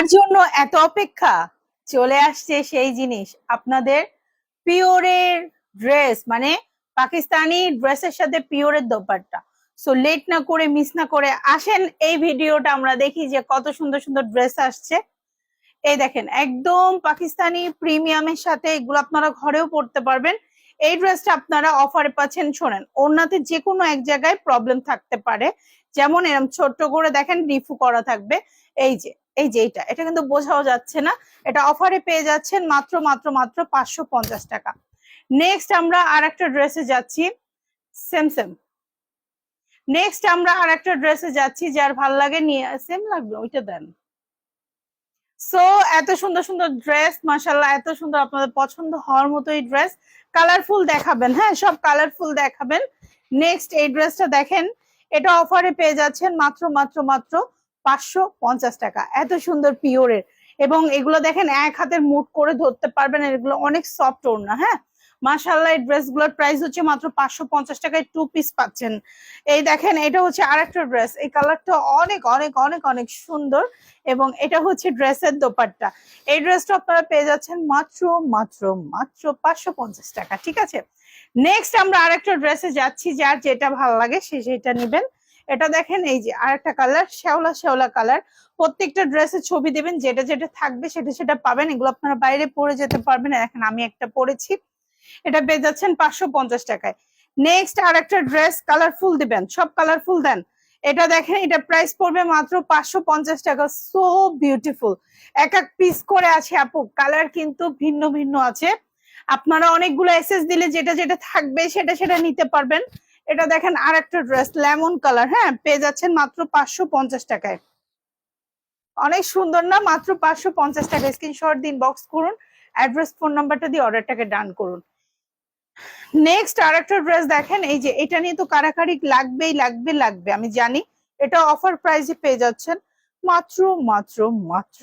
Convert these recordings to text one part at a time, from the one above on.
কার জন্য এত অপেক্ষা চলে আসছে সেই জিনিস। আপনাদের পিওরের ড্রেস মানে পাকিস্তানি ড্রেসের সাথে পিওরের দোপাট্টা। সো লেট না করে মিস না করে, আসেন এই ভিডিওটা আমরা দেখি যে কত সুন্দর সুন্দর ড্রেস আসছে। এই দেখেন, একদম পাকিস্তানি প্রিমিয়ামের সাথে এগুলো আপনারা ঘরেও পড়তে পারবেন। এই ড্রেসটা আপনারা অফারে পাচ্ছেন, শোনেন ওনাতে যে কোনো এক জায়গায় প্রবলেম থাকতে পারে। যেমন এরকম ছোট্ট করে দেখেন রিফু করা থাকবে। এই যে এই যে এইটা, এটা কিন্তু বোঝাও যাচ্ছে না। এটা অফারে পেয়ে যাচ্ছেন মাত্র মাত্র মাত্র পাঁচশো পঞ্চাশ টাকা। নেক্সট আমরা আর একটা ড্রেসে যাচ্ছি। সেম সেম নেক্সট আমরা আর একটা ড্রেসে যাচ্ছি, যার ভালো লাগে নিয়ে সেম লাগবে, ওইটা দেন। সো এত সুন্দর সুন্দর ড্রেস মাসাল্লাহ এত সুন্দর আপনাদের পছন্দ হওয়ার মতোই ড্রেস কালারফুল দেখাবেন হ্যাঁ সব কালারফুল দেখাবেন। নেক্সট এই ড্রেসটা দেখেন, এটা অফারে পেয়ে যাচ্ছেন মাত্র মাত্র মাত্র পাঁচশো পঞ্চাশ টাকা। এত সুন্দর পিওরের। এবং এগুলো দেখেন, এক হাতের মুট করে ধরতে পারবেন এগুলো অনেক সফট ওড়না হ্যাঁ? মাশাল্লাহ এই ড্রেসগুলোর প্রাইস হচ্ছে মাত্র পাঁচশো পঞ্চাশ টাকায় টু পিস পাচ্ছেন। এই দেখেন, এটা হচ্ছে আরেকটা ড্রেস এই কালারটা অনেক অনেক অনেক অনেক সুন্দর। এবং এটা হচ্ছে ড্রেসের দোপাট্টা। এই ড্রেসটা আপনারা পেয়ে যাচ্ছেন মাত্র মাত্র মাত্র পাঁচশো পঞ্চাশ টাকা, ঠিক আছে? নেক্সট আমরা আরেকটা ড্রেসে যাচ্ছি, যার যেটা ভালো লাগে সে, সেটা নিবেন। এটা দেখেন, এই যে আর একটা কালার শ্যাওলা শ্যাওলা কালার প্রত্যেকটা ড্রেসের ছবি দেবেন, যেটা যেটা থাকবে সেটা সেটা পাবেন। এগুলো আপনারা বাইরে পরে যেতে পারবেন। দেখেন, আমি একটা পরেছি। এটা পেয়ে যাচ্ছেন পাঁচশো পঞ্চাশ টাকায়। নেক্সট আর একটা ড্রেস কালারফুল দিবেন। সব কালারফুল দেন। এটা দেখেন, এটা প্রাইস পড়বে মাত্র পাঁচশো পঞ্চাশ টাকা। সো বিউটিফুল এক এক পিস করে আছে আপু। কালার কিন্তু ভিন্ন ভিন্ন আছে। আপনারা অনেকগুলো এসএস দিলে যেটা যেটা থাকবে সেটা সেটা নিতে পারবেন। এটা দেখেন আর একটা ড্রেস, লেমন কালার হ্যাঁ পেয়ে যাচ্ছেন মাত্র পাঁচশো পঞ্চাশ টাকায়। অনেক সুন্দর না? মাত্র পাঁচশো পঞ্চাশ টাকা। স্ক্রিনশট দিন বক্স করুন অ্যাড্রেস ফোন নাম্বারটা দিয়ে অর্ডারটাকে ডান করুন। নেক্সট আর একটা ড্রেস দেখেন, এই যে এটা নিয়ে তো কারাকারি লাগবেই, লাগবে লাগবে, আমি জানি। এটা অফার প্রাইসে পেয়ে যাচ্ছেন মাত্র মাত্র মাত্র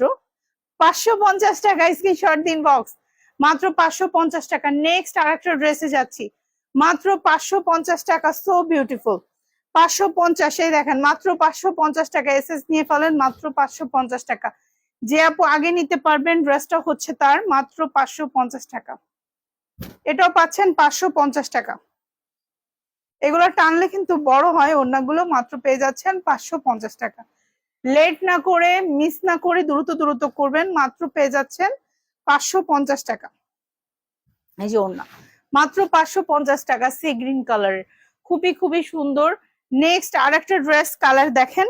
পাঁচশো পঞ্চাশ টাকা। স্ক্রিনশট দিন বক্স মাত্র পাঁচশো পঞ্চাশ টাকা। নেক্সট আর একটা ড্রেসে যাচ্ছি। মাত্র পাঁচশো পঞ্চাশ টাকা সো বিউটিফুল পাঁচশো পঞ্চাশে দেখেন, মাত্র পাঁচশো পঞ্চাশ টাকা এস এস নিয়ে ফেলেন, মাত্র পাঁচশো পঞ্চাশ টাকা। যে আপু আগে নিতে পারবেন ড্রেসটা হচ্ছে তার, মাত্র পাঁচশো পঞ্চাশ টাকা। এটাও পাচ্ছেন পাঁচশো পঞ্চাশ টাকা। এগুলো টানলে কিন্তু বড় হয় অন্যগুলো মাত্র পেয়ে যাচ্ছেন পাঁচশো পঞ্চাশ টাকা। লেট না করে মিস না করে, দ্রুত দ্রুত করবেন, মাত্র পেয়ে যাচ্ছেন পাঁচশো পঞ্চাশ টাকা। এই যে ওড়না। মাত্র পাঁচশো পঞ্চাশ টাকা, সি গ্রিন কালারের খুবই খুবই সুন্দর। নেক্সট আর একটা ড্রেস কালার দেখেন।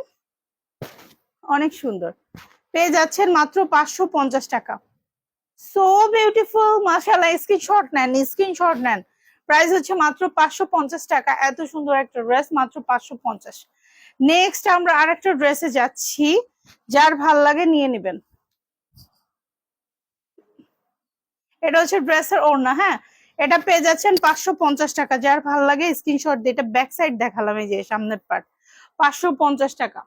অনেক সুন্দর। পেয়ে যাচ্ছেন মাত্র পাঁচশো পঞ্চাশ টাকা। সো বিউটিফুল মাসাল্লাহ স্ক্রিনশট নেন স্ক্রিনশট নেন। প্রাইস হচ্ছে মাত্র পাঁচশো পঞ্চাশ টাকা। এত সুন্দর একটা ড্রেস মাত্র পাঁচশো পঞ্চাশ। নেক্সট আমরা আর একটা ড্রেসে যাচ্ছি। যার ভালো লাগে নিয়ে নেবেন। এটা হচ্ছে ড্রেসের ওড়না হ্যাঁ? এটা পেয়ে যাচ্ছেন পাঁচশো পঞ্চাশ টাকা। যার ভালো লাগে স্ক্রিনশট দিয়ে এটা ব্যাক সাইড দেখালাম, এই যে সামনের পার্ট পাঁচশো পঞ্চাশ টাকা।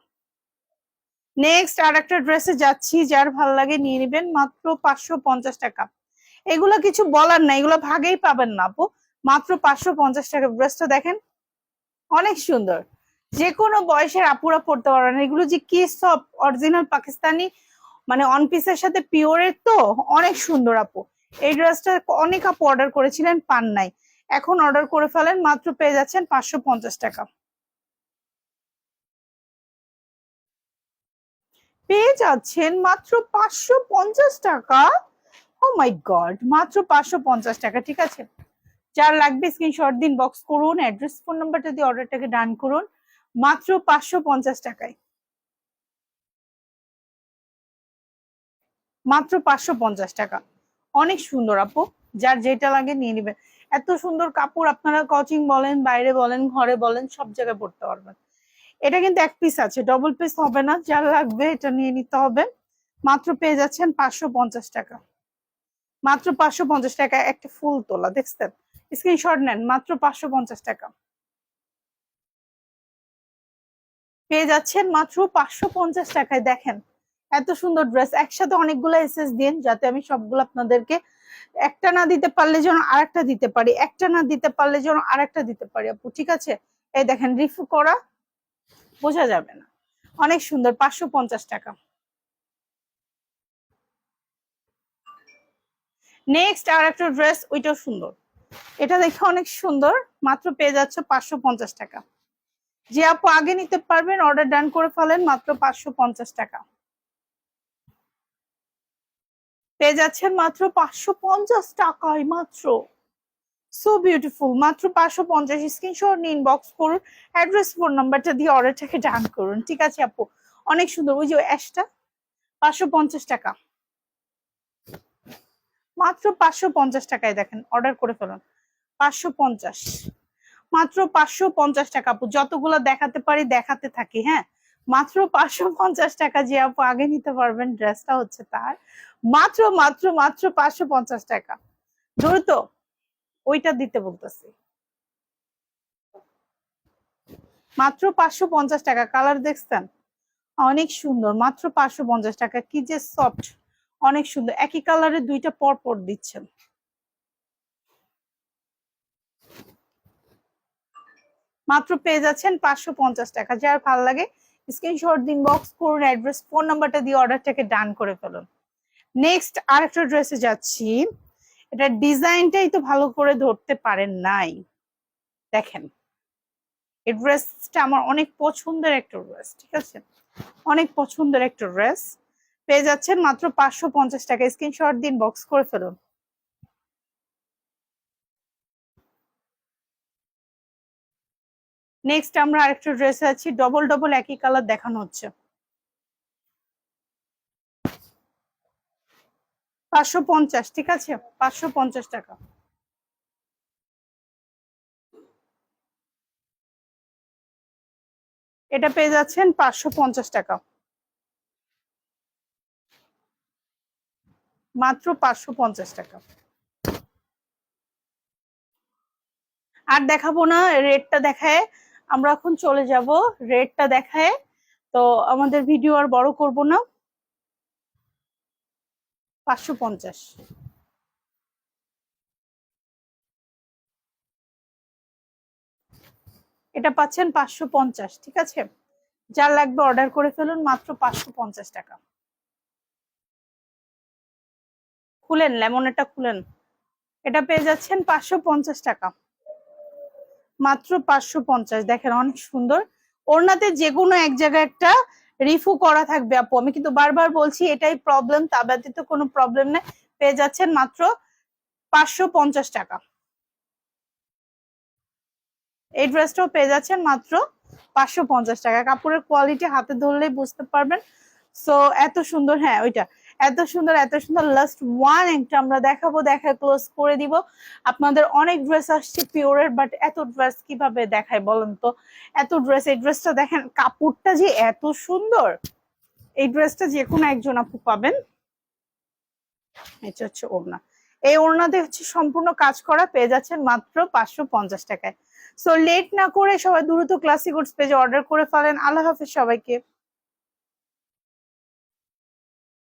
নেক্সট আর একটা ড্রেসে যাচ্ছি, যার ভালো লাগে নিয়ে নেবেন মাত্র পাঁচশো পঞ্চাশ টাকা। এগুলো কিছু বলার না এগুলো ভাগেই পাবেন না আপু। মাত্র পাঁচশো পঞ্চাশ টাকা ড্রেসটা দেখেন, অনেক সুন্দর। যে কোনো বয়সের আপুরা পড়তে পারবেন এগুলো যে কি সব অরিজিনাল পাকিস্তানি মানে অন পিসের সাথে পিওরের তো অনেক সুন্দর আপু। এই ড্রেসটা অনেক আপু অর্ডার করেছিলেন, পান নাই। এখন অর্ডার করে ফেলেন, মাত্র পেয়ে যাচ্ছেন পাঁচশো পঞ্চাশ টাকা। পেয়ে যাচ্ছেন মাত্র পাঁচশো পঞ্চাশ টাকা। ও মাই গড মাত্র পাঁচশো পঞ্চাশ টাকা, ঠিক আছে? যার লাগবে স্ক্রিনশট দিন বক্স করুন অ্যাড্রেস ফোন নাম্বারটা দিয়ে অর্ডারটাকে ডান করুন, মাত্র পাঁচশো পঞ্চাশ টাকায়। মাত্র পাঁচশো পঞ্চাশ টাকা। অনেক সুন্দর আপু। যার যেটা লাগে নিয়ে নিবেন। এত সুন্দর কাপড় আপনারা কোচিং বলেন, বাইরে বলেন, ঘরে বলেন, সব জায়গায় পড়তে পারবেন। এটা কিন্তু এক পিস আছে ডবল পিস হবে না যার লাগবে এটা নিয়ে নিতে হবে। মাত্র পেয়ে যাচ্ছেন পাঁচশো পঞ্চাশ টাকা। মাত্র পাঁচশো পঞ্চাশ টাকা, একটা ফুল তোলা, দেখছেন? স্ক্রিনশট নেন, মাত্র পাঁচশো পঞ্চাশ টাকা। পেয়ে যাচ্ছেন মাত্র পাঁচশো পঞ্চাশ টাকায়, দেখেন। এত সুন্দর ড্রেস একসাথে অনেকগুলো এসএস দিন যাতে আমি সবগুলো আপনাদেরকে একটা না দিতে পারলে যেন আরেকটা দিতে পারি, একটা না দিতে পারলে যেন আরেকটা দিতে পারি। আপু, ঠিক আছে? এই দেখেন, রিফু করা বোঝা যাবে না। অনেক সুন্দর, পাঁচশো পঞ্চাশ টাকা। নেক্সট আর একটা ড্রেস ওইটাও সুন্দর। এটা দেখে অনেক সুন্দর, মাত্র পেয়ে যাচ্ছে পাঁচশো পঞ্চাশ টাকা। যে আপু আগে নিতে পারবেন অর্ডার ডান করে ফেলেন, মাত্র পাঁচশো পঞ্চাশ টাকা। পেয়ে যাচ্ছেন মাত্র পাঁচশো পঞ্চাশ টাকায় মাত্র। সো বিউটিফুল মাত্র পাঁচশো পঞ্চাশ স্ক্রিনশট নিন বক্স করুন অ্যাড্রেস ফোন নাম্বারটা দিয়ে অর্ডারটাকে ডান করুন, ঠিক আছে আপু? অনেক সুন্দর, ওই যে অ্যাশটা পাঁচশো পঞ্চাশ টাকা। মাত্র পাঁচশো পঞ্চাশ টাকায় দেখেন অর্ডার করে ফেলুন, পাঁচশো পঞ্চাশ। মাত্র পাঁচশো পঞ্চাশ টাকা আপু, যতগুলো দেখাতে পারি দেখাতে থাকি হ্যাঁ? মাত্র পাঁচশো পঞ্চাশ টাকা যে আপু আগে নিতে পারবেন ড্রেসটা হচ্ছে তার। মাত্র মাত্র মাত্র পাঁচশো পঞ্চাশ টাকা। দ্রুত ওইটা দিতে বলতেছি। মাত্র পাঁচশো পঞ্চাশ টাকা, কালার দেখছেন? অনেক সুন্দর, মাত্র পাঁচশো পঞ্চাশ টাকা, কি যে সফট অনেক সুন্দর। একই কালারের দুইটা পর পর দিচ্ছেন। মাত্র পেয়ে যাচ্ছেন পাঁচশো পঞ্চাশ টাকা। যার ভালো লাগে স্ক্রিনশট দিন বক্স করুন অ্যাড্রেস ফোন নাম্বারটা দিয়ে অর্ডারটাকে ডান করে ফেলুন। নেক্সট আরেকটা ড্রেসে যাচ্ছি। এটা ডিজাইনটাই তো ভালো করে ধরতে পারেন নাই। দেখেন, এই ড্রেসটা আমার অনেক পছন্দের একটা ড্রেস ঠিক আছে? অনেক পছন্দের একটা ড্রেস পেয়ে যাচ্ছেন মাত্র পাঁচশো পঞ্চাশ টাকা। স্ক্রিনশট দিন বক্স করে ফেলুন। নেক্সট আমরা আরেকটা ড্রেস আছি। ডবল ডবল একই কালার দেখানো হচ্ছে। পাঁচশো পঞ্চাশ, ঠিক আছে? পাঁচশো পঞ্চাশ টাকা। এটা পেয়ে যাচ্ছেন পাঁচশো পঞ্চাশ টাকা। মাত্র পাঁচশো পঞ্চাশ টাকা। আর দেখাবো না, রেটটা দেখায়। আমরা এখন চলে যাব রেটটা দেখায়। তো আমাদের ভিডিও আর বড় করব না। পাঁচশো পঞ্চাশ। এটা পাচ্ছেন পাঁচশো পঞ্চাশ, ঠিক আছে? যার লাগবে অর্ডার করে ফেলুন, মাত্র পাঁচশো পঞ্চাশ টাকা। খুলেন, লেমনেরটা খুলেন। এটা পেয়ে যাচ্ছেন পাঁচশো পঞ্চাশ টাকা। মাত্র পাঁচশো পঞ্চাশ, দেখেন অনেক সুন্দর। ওড়নাতে যে কোনো এক জায়গায় একটা রিফু করা থাকবে আপু। আমি কিন্তু বারবার বলছি, এটাই প্রবলেম তা ব্যতীত কোনো প্রবলেম নেই। পেয়ে যাচ্ছেন মাত্র পাঁচশো পঞ্চাশ টাকা। এই ড্রেসটাও পেয়ে যাচ্ছেন মাত্র পাঁচশো পঞ্চাশ টাকা। কাপড়ের কোয়ালিটি হাতে ধরলেই বুঝতে পারবেন। সো এত সুন্দর হ্যাঁ ওইটা। এত সুন্দর এত সুন্দর লাস্ট ওয়ান একটা আমরা দেখাবো, দেখা ক্লোজ করে দিব। আপনাদের অনেক ড্রেস আসছে পিওরের বাট এত ড্রেস কীভাবে দেখায় বলেন তো? এত ড্রেস এই ড্রেসটা দেখেন, কাপড়টা যে এত সুন্দর। এই ড্রেসটা যে কোনো একজন আপু পাবেন। এটা হচ্ছে ওড়না। এই ওড়নাতে হচ্ছে সম্পূর্ণ কাজ করা, পেয়ে যাচ্ছেন মাত্র পাঁচশো পঞ্চাশ টাকায়। সো লেট না করে সবাই দ্রুত ক্লাসিক গুডস পেজে অর্ডার করে ফেলেন। আল্লাহ হাফিজ সবাইকে।